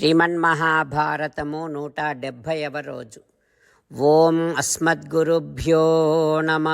శ్రీమన్మహాభారతము నూట డెబ్భైవ రోజు. ఓం అస్మద్గురుభ్యో నమ.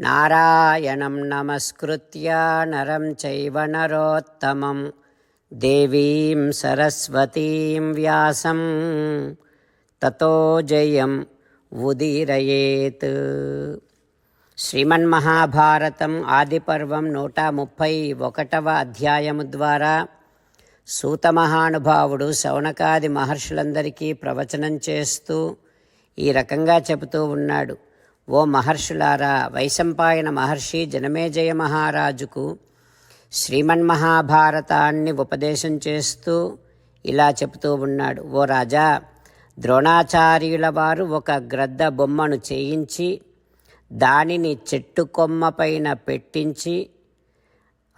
నారాయణం నమస్కృత్య నరం చైవ నరోత్తమం. దేవీం సరస్వతీం వ్యాసం. తతో జయం ఉదీరయేత్. శ్రీమన్మహాభారతం ఆదిపర్వం నూట ముప్పై ఒకటవ అధ్యాయము ద్వారా సూత మహానుభావుడు శౌనకాది మహర్షులందరికీ ప్రవచనం చేస్తూ ఈ రకంగా చెబుతూ ఉన్నాడు. ఓ మహర్షులారా వైశంపాయన మహర్షి జనమేజయ మహారాజుకు శ్రీమన్మహాభారతాన్ని ఉపదేశం చేస్తూ ఇలా చెబుతూ ఉన్నాడు. ఓ రాజా ద్రోణాచార్యుల వారు ఒక గ్రద్ద బొమ్మను చేయించి దానిని చెట్టు కొమ్మ పైన పెట్టించి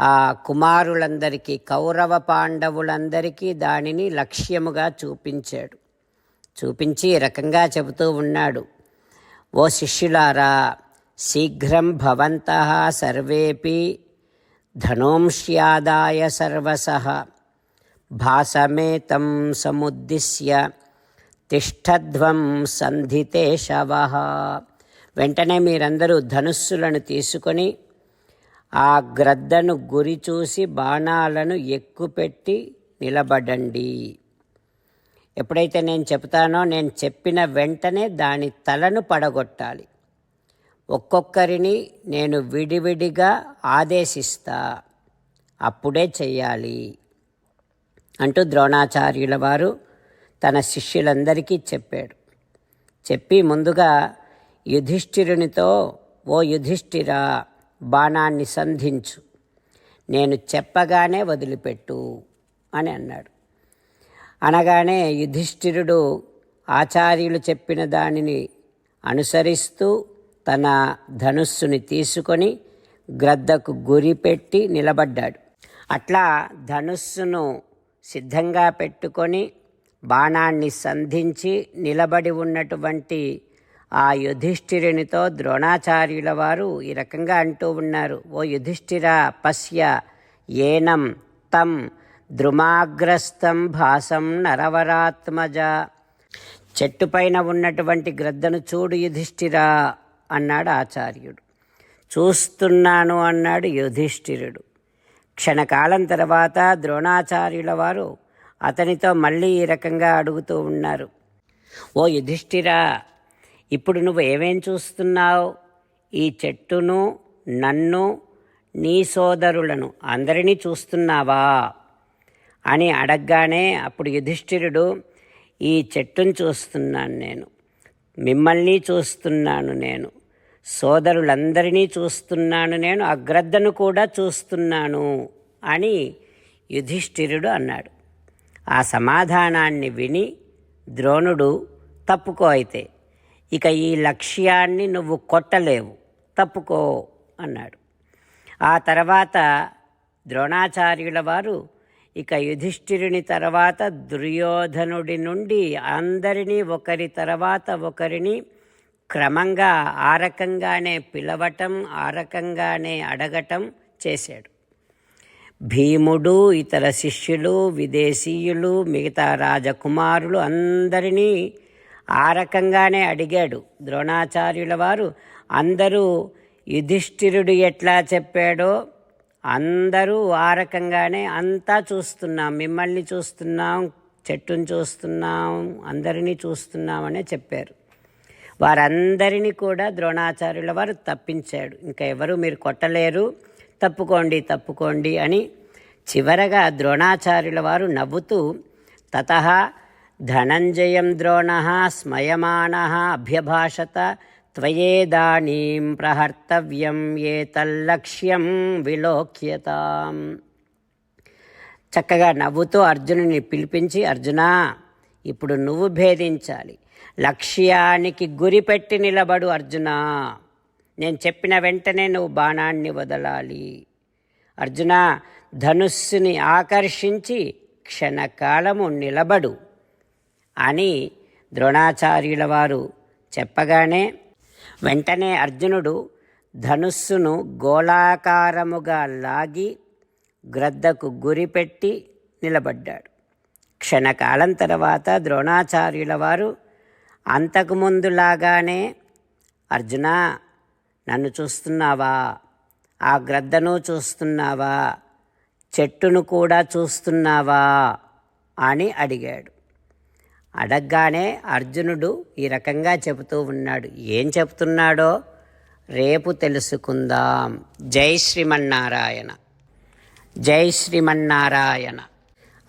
ఆ కుమారులందరికీ కౌరవ పాండవులందరికీ దానిని లక్ష్యముగా చూపించాడు. చూపించి రకంగా చెబుతూ ఉన్నాడు. ఓ శిష్యులారా శీఘ్రం భవంత సర్వేపి ధనోంష్యాదాయ సర్వస. భాసమేతం సముద్దిశ్య తిష్టధ్వం సంధితే శవ. వెంటనే మీరందరూ ధనుస్సులను తీసుకొని ఆ గ్రద్దను గురి చూసి బాణాలను ఎక్కుపెట్టి నిలబడండి. ఎప్పుడైతే నేను చెప్తానో నేను చెప్పిన వెంటనే దాని తలను పడగొట్టాలి. ఒక్కొక్కరిని నేను విడివిడిగా ఆదేశిస్తా. అప్పుడే చెయ్యాలి. అంటూ ద్రోణాచార్యుల వారు తన శిష్యులందరికీ చెప్పాడు. చెప్పి ముందుగా యుధిష్ఠిరునితో ఓ యుధిష్ఠిరా బాణాన్ని సంధించు. నేను చెప్పగానే వదిలిపెట్టు అని అన్నాడు. అనగానే యుధిష్ఠిరుడు ఆచార్యులు చెప్పిన దానిని అనుసరిస్తూ తన ధనుస్సుని తీసుకొని గ్రద్దకు గురిపెట్టి నిలబడ్డాడు. అట్లా ధనుస్సును సిద్ధంగా పెట్టుకొని బాణాన్ని సంధించి నిలబడి ఉన్నటువంటి ఆ యుధిష్ఠిరునితో ద్రోణాచార్యుల వారు ఈ రకంగా అంటూ ఉన్నారు. ఓ యుధిష్ఠిర పశ్య ఏనం తం ద్రుమాగ్రస్తం భాసం నరవరాత్మజ. చెట్టుపైన ఉన్నటువంటి గ్రద్దను చూడు యుధిష్ఠిరా అన్నాడు ఆచార్యుడు. చూస్తున్నాను అన్నాడు యుధిష్ఠిరుడు. క్షణకాలం తర్వాత ద్రోణాచార్యుల వారు అతనితో మళ్ళీ ఈ రకంగా అడుగుతూ ఉన్నారు. ఓ యుధిష్ఠిరా ఇప్పుడు నువ్వు ఏమేం చూస్తున్నావు? ఈ చెట్టును నన్ను నీ సోదరులను అందరినీ చూస్తున్నావా? అని అడగగానే అప్పుడు యుధిష్ఠిరుడు ఈ చెట్టును చూస్తున్నాను నేను. మిమ్మల్ని చూస్తున్నాను నేను. సోదరులందరినీ చూస్తున్నాను నేను. అగ్రద్దను కూడా చూస్తున్నాను అని యుధిష్ఠిరుడు అన్నాడు. ఆ సమాధానాన్ని విని ద్రోణుడు తప్పుకో అయితే ఇక ఈ లక్ష్యాన్ని నువ్వు కొట్టలేవు. తప్పుకో అన్నాడు. ఆ తర్వాత ద్రోణాచార్యుల వారు ఇక యుధిష్ఠిరుని తర్వాత దుర్యోధనుడి నుండి అందరినీ ఒకరి తర్వాత ఒకరిని క్రమంగా ఆ రకంగానే పిలవటం ఆ రకంగానే అడగటం చేశాడు. భీముడు ఇతర శిష్యులు విదేశీయులు మిగతా రాజకుమారులు అందరినీ ఆ రకంగానే అడిగాడు. ద్రోణాచార్యుల వారు అందరూ యుధిష్ఠిరుడు ఎట్లా చెప్పాడో అందరూ ఆ రకంగానే అంతా చూస్తున్నాం. మిమ్మల్ని చూస్తున్నాం చెట్టును చూస్తున్నాం అందరినీ చూస్తున్నామనే చెప్పారు. వారందరినీ కూడా ద్రోణాచార్యుల వారు తప్పించాడు. ఇంకా ఎవరు మీరు కొట్టలేరు. తప్పుకోండి తప్పుకోండి అని చివరగా ద్రోణాచార్యుల వారు నవ్వుతూ తత ధనంజయం ద్రోణ స్మయమాణ అభ్యభాషత త్వయేదానీం ప్రహర్తవ్యం ఏతల్లక్ష్యం విలోక్యతాం. చక్కగా నవ్వుతూ అర్జునుని పిలిపించి అర్జునా ఇప్పుడు నువ్వు భేదించాలి. లక్ష్యానికి గురిపెట్టి నిలబడు అర్జునా. నేను చెప్పిన వెంటనే నువ్వు బాణాన్ని వదలాలి. అర్జున ధనుస్సుని ఆకర్షించి క్షణకాలము నిలబడు. అని ద్రోణాచార్యుల వారు చెప్పగానే వెంటనే అర్జునుడు ధనుస్సును గోళాకారముగా లాగి గ్రద్దకు గురిపెట్టి నిలబడ్డాడు. క్షణకాలం తర్వాత ద్రోణాచార్యుల వారు అంతకుముందులాగానే అర్జున నన్ను చూస్తున్నావా? ఆ గ్రద్దను చూస్తున్నావా? చెట్టును కూడా చూస్తున్నావా? అని అడిగాడు. అడగగానే అర్జునుడు ఈ రకంగా చెబుతూ ఉన్నాడు. ఏం చెప్తున్నాడో రేపు తెలుసుకుందాం. జై శ్రీమన్నారాయణ. జై శ్రీమన్నారాయణ.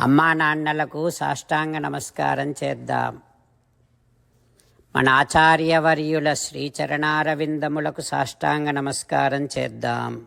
అమ్మా నాన్నలకు సాష్టాంగ నమస్కారం చేద్దాం. మన ఆచార్యవర్యుల శ్రీచరణారవిందములకు సాష్టాంగ నమస్కారం చేద్దాం.